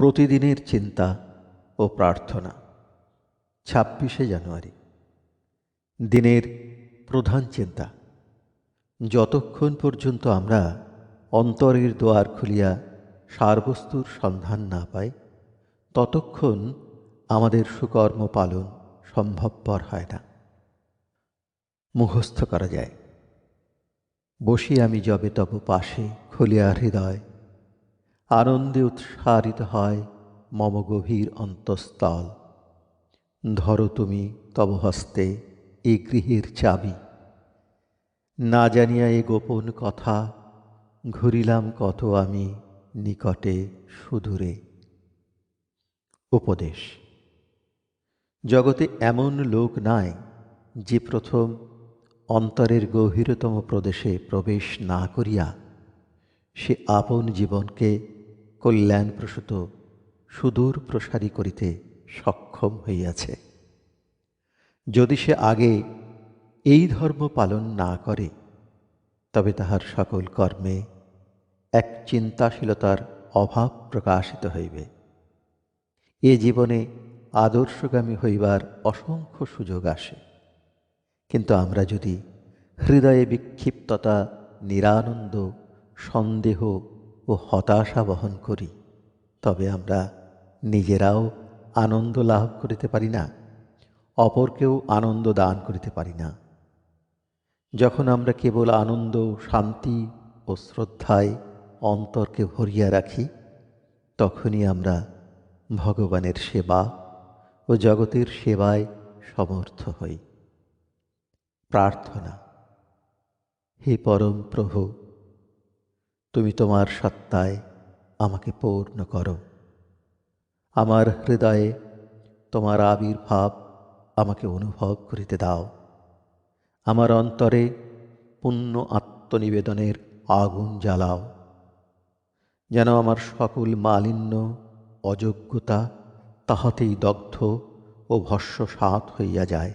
প্রতিদিনের চিন্তা ও প্রার্থনা। ছাব্বিশে জানুয়ারি। দিনের প্রধান চিন্তা। যতক্ষণ পর্যন্ত আমরা অন্তরের দোয়ার খুলিয়া সারবস্তুর সন্ধান না পাই, ততক্ষণ আমাদের সুকর্ম পালন সম্ভবপর হয় না। মুখস্থ করা যায়। বসি আমি যবে তব পাশে খুলিয়া হৃদয় আনন্দে উৎসারিত হয় মম গভীর অন্তঃস্থল। ধরো তুমি তব হস্তে এ গৃহের চাবি। না জানিয়া এ গোপন কথা, ঘুরিলাম কত আমি নিকটে সুদূরে। উপদেশ, জগতে এমন লোক নাই যে প্রথম অন্তরের গভীরতম প্রদেশে প্রবেশ না করিয়া সে আপন জীবনকে কল্যাণপ্রসূত সুদূর প্রসারী করিতে সক্ষম হইয়াছে। যদি সে আগে এই ধর্ম পালন না করে, তবে তাহার সকল কর্মে এক চিন্তাশীলতার অভাব প্রকাশিত হইবে। এ জীবনে আদর্শগামী হইবার অসংখ্য সুযোগ আসে। কিন্তু আমরা যদি হৃদয়ে বিক্ষিপ্ততা, নিরানন্দ, সন্দেহ ও হতাশা বহন করি, তবে আমরা নিজেরাও আনন্দ লাভ করিতে পারি না, অপরকেও আনন্দ দান করিতে পারি না। যখন আমরা কেবল আনন্দ, শান্তি ও শ্রদ্ধায় অন্তরকে ভরিয়া রাখি, তখনই আমরা ভগবানের সেবা ও জগতের সেবায় সমর্থ হই। প্রার্থনা, হে পরম প্রভু তুমি তোমার সত্তায় আমাকে পূর্ণ করো। আমার হৃদয়ে তোমার আবির্ভাব আমাকে অনুভব করিতে দাও। আমার অন্তরে পূর্ণ আত্মনিবেদনের আগুন জ্বালাও। যেন আমার সকল মালিন্য অযোগ্যতা তাহাতেই দগ্ধ ও ভস্য সাত হইয়া যায়।